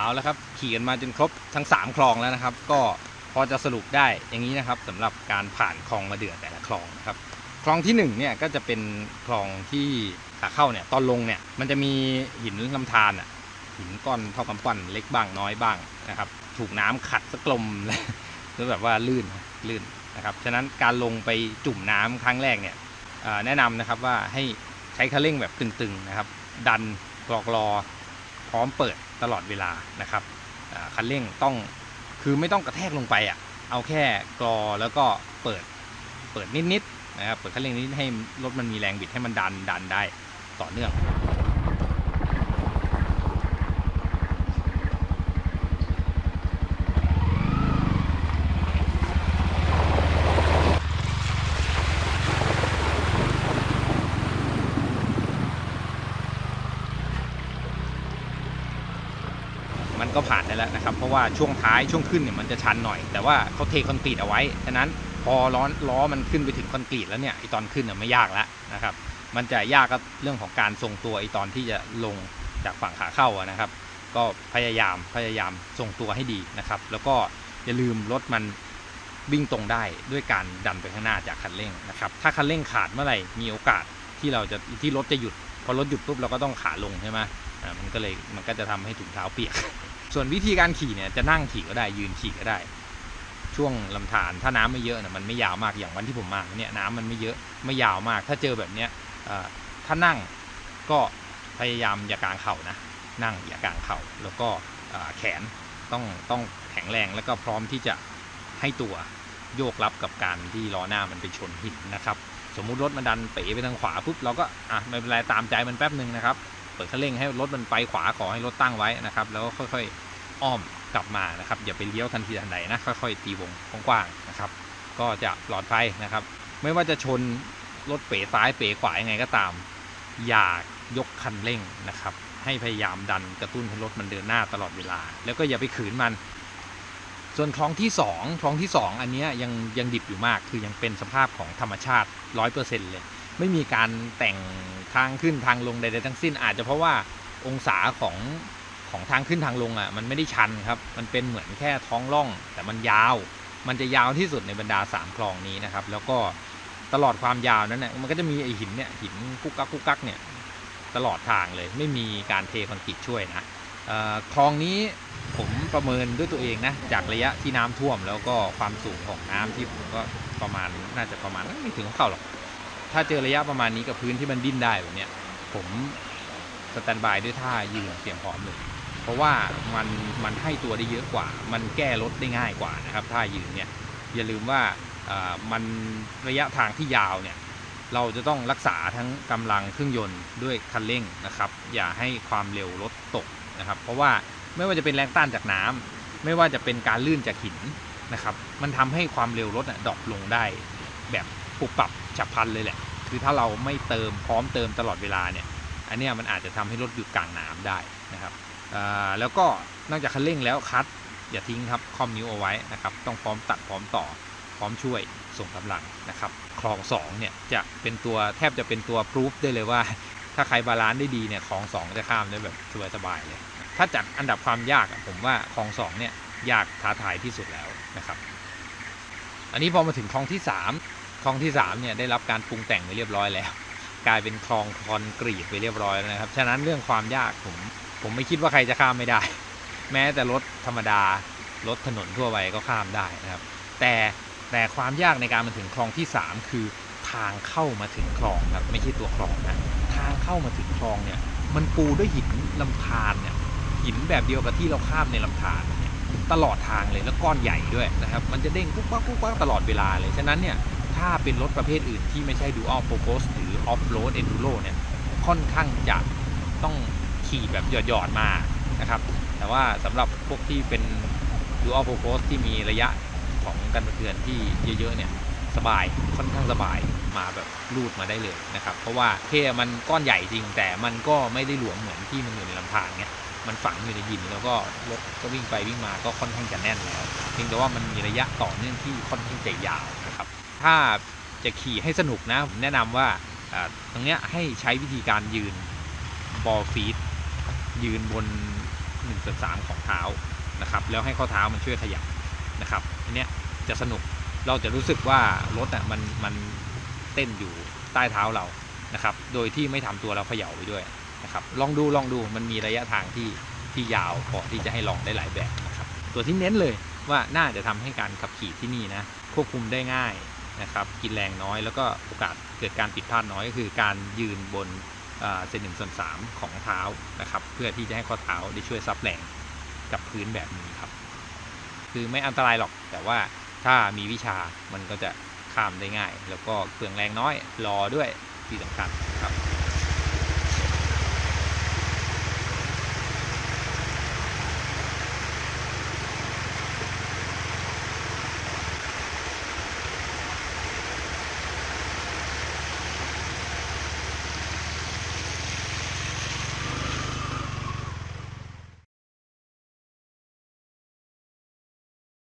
เอาแล้วครับ ขี่กันมาจนครบทั้ง 3 คลองแล้วนะครับ ก็พอจะสรุปได้อย่างนี้นะครับสำหรับการผ่านคลองมาเดือแต่ละคลองนะครับคลองที่1เนี่ยก็จะเป็นคลองที่ขาเข้าเนี่ยตอนลงเนี่ยมันจะมีหินลำธารอะหินก้อนเท่ากำปั้นเล็กบ้างน้อยบ้างนะครับ ถูกน้ำขัดสกลมแล้วแบบว่าลื่นลื่นนะครับฉะนั้นการลงไปจุ่มน้ำครั้งแรกเนี่ยแนะนำนะครับว่าให้ใช้คันเร่งแบบตึงๆนะครับ ดันกรอกรอ พร้อมเปิดตลอดเวลานะครับคันเร่งต้องคือไม่ต้องกระแทกลงไปอะเอาแค่กรอแล้วก็เปิดเปิดนิดๆนะครับเปิดคันเร่งนิดให้รถมันมีแรงบิดให้มันดันดันได้ต่อเนื่อง ก็ผ่านได้แล้วนะครับ เพราะว่าช่วงท้ายช่วงขึ้นเนี่ยมันจะชันหน่อย แต่ว่าเขาเทคอนกรีตเอาไว้ ฉะนั้นพอล้อล้อมันขึ้นไปถึงคอนกรีตแล้วเนี่ยไอตอนขึ้นเนี่ยไม่ยากแล้วนะครับ มันจะยากก็เรื่องของการทรงตัวไอตอนที่จะลงจากฝั่งขาเข้าอะนะครับ ก็พยายามพยายามทรงตัวให้ดีนะครับ แล้วก็อย่าลืมรถมันวิ่งตรงได้ด้วยการดันไปข้างหน้าจากคันเร่งนะครับ ถ้าคันเร่งขาดเมื่อไหร่มีโอกาสที่เราจะที่รถจะหยุดพอรถหยุดปุ๊บเราก็ต้องขาลงใช่ไหมอ่ามันก็เลยมันก็จะทำให้ถุงเท้าเปียก ส่วนวิธีการขี่เนี่ยจะนั่งขี่ก็ได้ยืนขี่ก็ได้ ช่วงลำธารถ้าน้ำไม่เยอะนะมันไม่ยาวมากอย่างวันที่ผมมาเนี่ยน้ำมันไม่เยอะไม่ยาวมาก ถ้าเจอแบบเนี้ยถ้านั่งก็พยายามอย่ากางเข่านะนั่งอย่ากางเข่าแล้วก็แขนต้องต้องแข็งแรงแล้วก็พร้อมที่จะให้ตัวโยกรับกับการที่ล้อหน้ามันไปชนหินนะครับ สมมุติรถมันดันเป๋ไปทางขวาปุ๊บเราก็อะไม่เป็นไรตามใจมันแป๊บหนึ่งนะครับ ปิดคันเร่งให้รถมันไปขวาขอให้รถตั้งไว้นะครับ แล้วก็ค่อยๆอ้อมกลับมานะครับ อย่าไปเลี้ยวทันทีทันใดนะค่อยๆตีวงกว้างๆนะครับ ก็จะปลอดภัยนะครับ ไม่ว่าจะชนรถเป๋ซ้ายเป๋ขวายังไงก็ตาม อย่ายกคันเร่งนะครับ ให้พยายามดันกระตุ้นให้รถมันเดินหน้าตลอดเวลา แล้วก็อย่าไปขืนมัน ส่วนคลองที่2คลองที่ 2 อันเนี้ยยังยังดิบอยู่มากคือยังเป็นสภาพของธรรมชาติ 100%เลย ไม่มีการแต่งทางขึ้นทางลงใดๆทั้งสิ้น อาจจะเพราะว่าองศาของของทางขึ้นทางลงอะมันไม่ได้ชันครับ มันเป็นเหมือนแค่ท้องร่อง แต่มันยาว มันจะยาวที่สุดในบรรดา 3 คลองนี้นะครับ แล้วก็ตลอดความยาวนั้นเนี่ยมันก็จะมีไอหินเนี่ยหินกุกกักกุกกักเนี่ยตลอดทางเลยไม่มีการเทคอนกรีตช่วยนะคลองนี้ผมประเมินด้วยตัวเองนะจากระยะที่น้ำท่วมแล้วก็ความสูงของน้ำที่ผมก็ประมาณน่าจะประมาณไม่ถึงหัวเข่าหรอก ถ้าเจอระยะประมาณนี้กับพื้นที่มันดิ้นได้แบบเนี้ยผมสแตนบายด้วยท่ายืนเตรียมพร้อมเลย เพราะว่ามันมันให้ตัวได้เยอะกว่า มันแก้รถได้ง่ายกว่านะครับท่ายืนเนี่ยอย่าลืมว่ามันระยะทางที่ยาวเนี่ยเราจะต้องรักษาทั้งกำลังเครื่องยนต์ด้วยคันเร่งนะครับ อย่าให้ความเร็วรถตกนะครับ เพราะว่าไม่ว่าจะเป็นแรงต้านจากน้ำไม่ว่าจะเป็นการลื่นจากหินนะครับ มันทำให้ความเร็วรถอะดรอปลงได้แบบปุบปับ ฉับพลันเลยแหละ คือถ้าเราไม่เติมพร้อมเติมตลอดเวลาเนี่ย อันเนี้ยมันอาจจะทำให้รถหยุดกลางน้ำได้นะครับแล้วก็นอกจากคันเร่งแล้วคัดอย่าทิ้งครับคอมนิ้วเอาไว้นะครับ ต้องพร้อมตัดพร้อมต่อพร้อมช่วยส่งกำลังนะครับคลอง2เนี่ยจะเป็นตัวแทบจะเป็นตัวพรูฟได้เลยว่า ถ้าใครบาลานซ์ได้ดีเนี่ยคลอง2จะข้ามได้แบบสบายๆเลย ถ้าจัดอันดับความยากผมว่าคลอง2เนี่ยยากท้าทายที่สุดแล้วนะครับ อันนี้พอมาถึงคลองที่ 3 คลองที่3เนี่ยได้รับการปรุงแต่งไปเรียบร้อยแล้ว กลายเป็นคลองคอนกรีตไปเรียบร้อยแล้วนะครับฉะนั้นเรื่องความยากผมผมไม่คิดว่าใครจะข้ามไม่ได้ แม้แต่รถธรรมดารถถนนทั่วไปก็ข้ามได้นะครับ แต่แต่ความยากในการมาถึงคลองที่ 3 คือทางเข้ามาถึงคลองครับไม่ใช่ตัวคลองนะทางเข้ามาถึงคลองเนี่ยมันปูด้วยหินลำธารเนี่ยหินแบบเดียวกับที่เราข้ามในลำธารตลอดทางเลยแล้วก้อนใหญ่ด้วยนะครับ มันจะเด้งกุ๊กกักกุ๊กกักตลอดเวลาเลยฉะนั้นเนี่ย ถ้าเป็นรถประเภทอื่นที่ไม่ใช่ Dual Focus หรือ Off Road Enduro เนี่ย ค่อนข้างจะต้องขี่แบบหยอดๆมานะครับ แต่ว่าสำหรับพวกที่เป็น Dual Focus ที่มีระยะของการกระเทือนที่เยอะๆเนี่ยสบายค่อนข้างสบายมาแบบรูดมาได้เลยนะครับ เพราะว่าเทมันก้อนใหญ่จริง แต่มันก็ไม่ได้หลวมเหมือนที่มันอยู่ในลำธารเงี้ยมันฝังอยู่ในหินแล้วก็รถก็วิ่งไปวิ่งมาก็ค่อนข้างจะแน่นแล้วเพียงแต่ว่ามันมีระยะต่อเนื่องที่ค่อนข้างจะยาวนะครับ ถ้าจะขี่ให้สนุกนะผมแนะนำว่าตรงเนี้ยให้ใช้วิธีการยืนบอลฟีดยืนบน1ส่วน3ของเท้านะครับแล้วให้ข้อเท้ามันช่วยขยับนะครับอันเนี้ยจะสนุกเราจะรู้สึกว่ารถอะมันมันเต้นอยู่ใต้เท้าเรานะครับ โดยที่ไม่ทำตัวเราเขย่าไปด้วยนะครับ ลองดูลองดูมันมีระยะทางที่ที่ยาวพอที่จะให้ลองได้หลายแบบนะครับ ตัวที่เน้นเลยว่าน่าจะทำให้การขับขี่ที่นี่นะควบคุมได้ง่าย นะครับ กินแรงน้อยแล้วก็โอกาสเกิดการผิดพลาดน้อยก็คือการยืนบนเซนหนึ่งส่วนสามของเท้านะครับ เพื่อที่จะให้ข้อเท้าได้ช่วยซับแรงกับพื้นแบบนี้ครับ คือไม่อันตรายหรอก แต่ว่าถ้ามีวิชามันก็จะข้ามได้ง่าย แล้วก็เปลืองแรงน้อยรอด้วยที่สำคัญครับ